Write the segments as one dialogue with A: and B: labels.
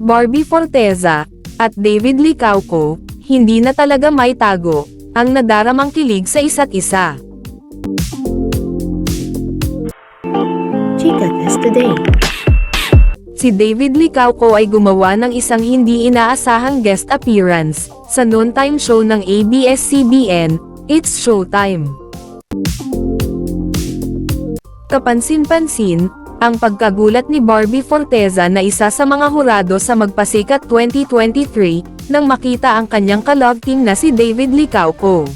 A: Barbie Forteza, at David Licauco, hindi na talaga may tago, ang nadaramang kilig sa isa't isa.
B: Test Today.
A: Si David Licauco ay gumawa ng isang hindi inaasahang guest appearance, sa noontime show ng ABS-CBN, It's Showtime. Kapansin-pansin, ang pagkagulat ni Barbie Forteza na isa sa mga hurado sa Magpasikat 2023, nang makita ang kanyang kalove team na si David Licauco.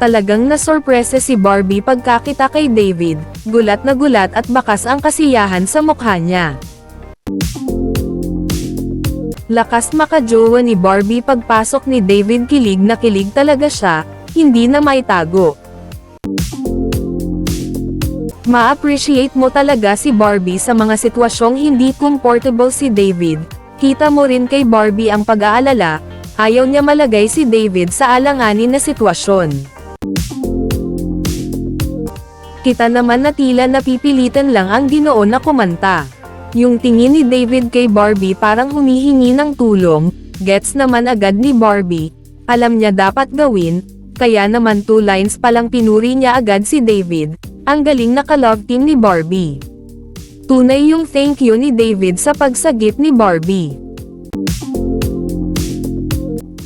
A: Talagang nasorpresa si Barbie pagkakita kay David, gulat na gulat at bakas ang kasiyahan sa mukha niya. Lakas makajowa ni Barbie pagpasok ni David kilig na kilig talaga siya, hindi na maitago. Ma-appreciate mo talaga si Barbie sa mga sitwasyong hindi comfortable si David. Kita mo rin kay Barbie ang pag-aalala, ayaw niya malagay si David sa alanganin na sitwasyon. Kita naman na tila napipilitan lang ang ginoon na kumanta. Yung tingin ni David kay Barbie parang humihingi ng tulong, gets naman agad ni Barbie, alam niya dapat gawin, kaya naman two lines palang pinuri niya agad si David, ang galing na ka-love team ni Barbie. Tunay yung thank you ni David sa pagsagip ni Barbie.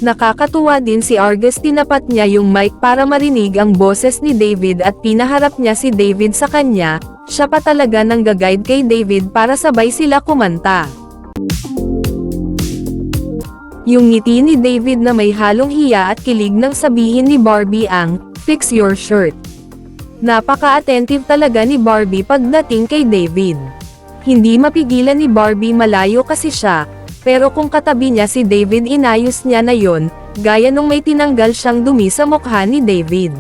A: Nakakatuwa din si Argus tinapat niya yung mic para marinig ang boses ni David at pinaharap niya si David sa kanya, siya pa talaga nang guide kay David para sabay sila kumanta. Yung ngiti ni David na may halong hiya at kilig nang sabihin ni Barbie ang, fix your shirt. Napaka-attentive talaga ni Barbie pagdating kay David. Hindi mapigilan ni Barbie malayo kasi siya, pero kung katabi niya si David inayos niya na yon, gaya nung may tinanggal siyang dumi sa mukha ni David.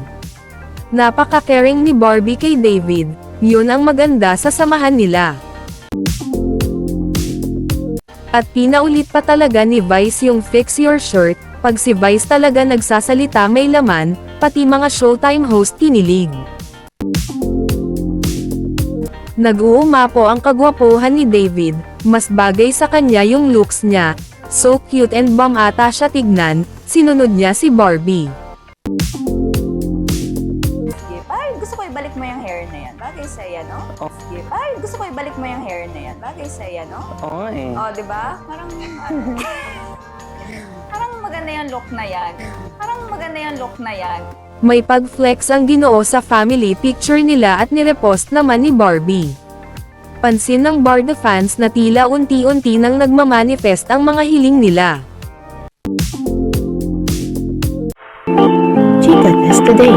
A: Napaka-caring ni Barbie kay David, yun ang maganda sa samahan nila. At pinaulit pa talaga ni Vice yung fix your shirt, pag si Vice talaga nagsasalita may laman, pati mga showtime host kinilig. Nag-uumapo ang kagwapuhan ni David, mas bagay sa kanya yung looks niya, so cute and bomb ata siya tignan, sinunod niya si Barbie.
C: Sige, ay, gusto ko ibalik mo yung hair na yan. Bagay sa yan, no? Sige, ay, gusto ko ibalik mo yung hair na yan. Bagay sa yan, no?
D: Oo eh.
C: Oh, di ba? Parang, ano, parang maganda yung look na yan. Parang maganda yung look na yan.
A: May pag-flex ang ginoo sa family picture nila at nirepost naman ni Barbie. Pansin ng Barda fans na tila unti-unti nang nagmamanifest ang mga hiling nila.
B: Chica Test Today.